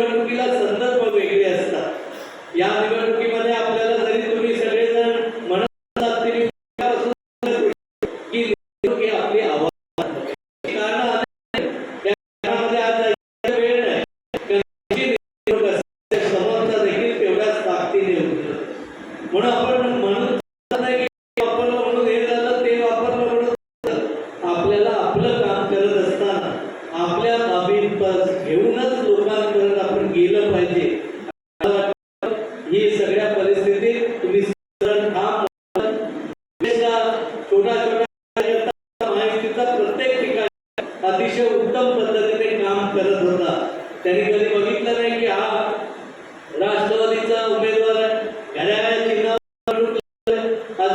निवडणुकीला संदर्भ वेगळे असतात. या निवडणुकीमध्ये प्रत्येक ठिकाणी अतिशय उत्तम पद्धतीने काम करत होता. त्यांनी कधी बघितलं की हा राष्ट्रवादीचा उमेदवार आहे. घड्याळ्या चिन्ह आज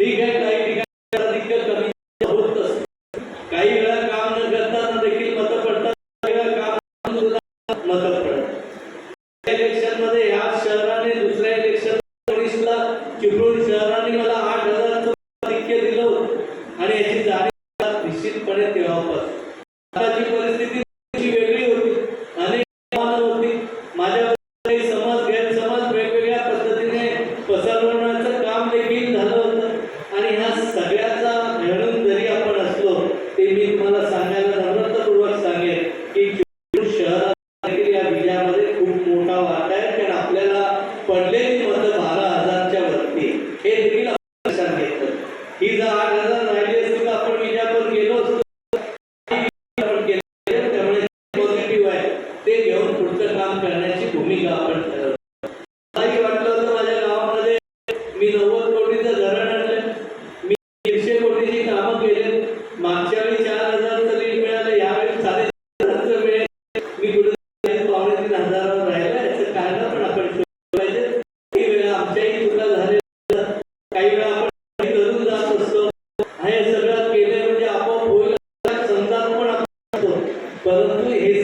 ठीक आहे काही ठिकाणी होत असते काही वेळा काम न करताना देखील मत पडतात काही वेळा काम मतं पडतात. ह्या शहराने दुसऱ्या इलेक्शन किंवा शहराने нас, тогда परंतु हे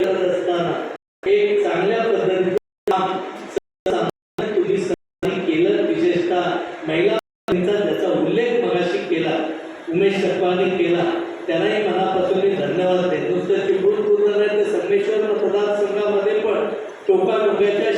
करत असताना एक चांगल्या पद्धतीने केलं. विशेषतः महिलांचा त्याचा उल्लेख मगाशी केला उमेश सप्पाने केला त्यालाही मनापासून मी धन्यवाद देतो. नुसतं चिपळूण पूर्ण नाही तर संगमेश्वर मतदारसंघामध्ये पण टोकाटोक्याच्या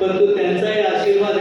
परंतु त्यांचाही आशीर्वाद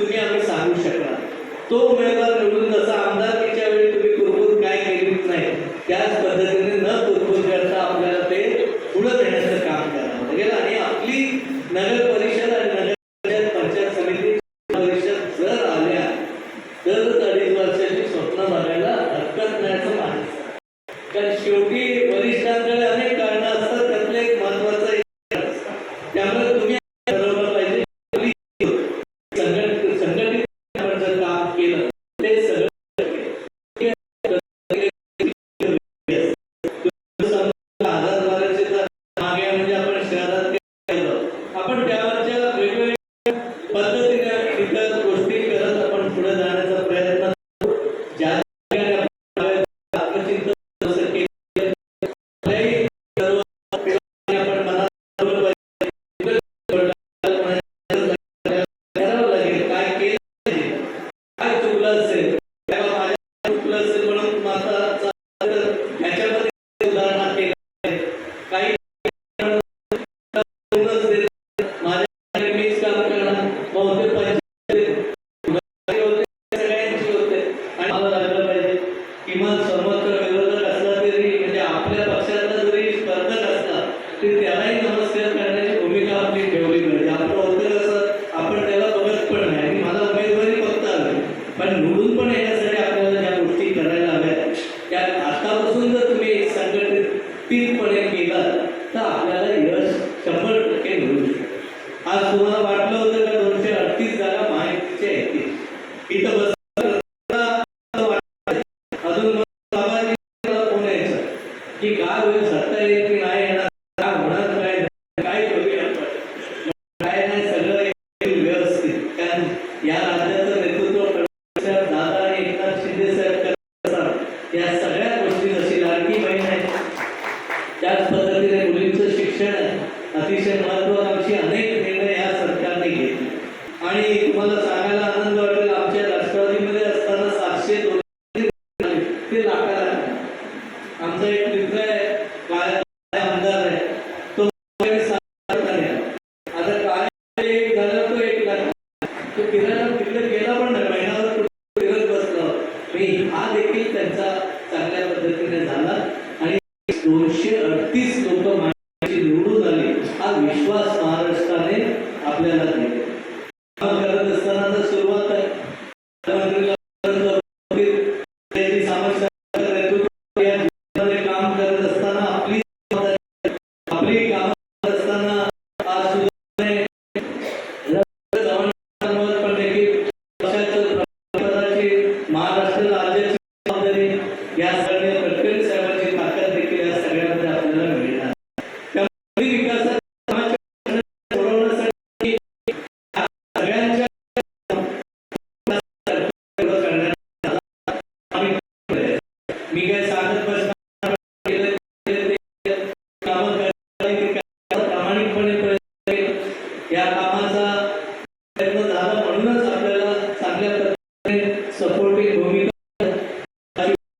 तुम्ही आम्ही सांगू शकला तो उमेदवार निवडून जसा आमदार आमदारकीच्या वेळी तुम्ही कुरबून काय केली नाही. त्याच केला तर आपल्याला यश शंभर टक्के मिळू शकतो. आज तुम्हाला वाटलं होतं का दोनशे अडतीस जागा माहितीच्या येतील इथं बस quedar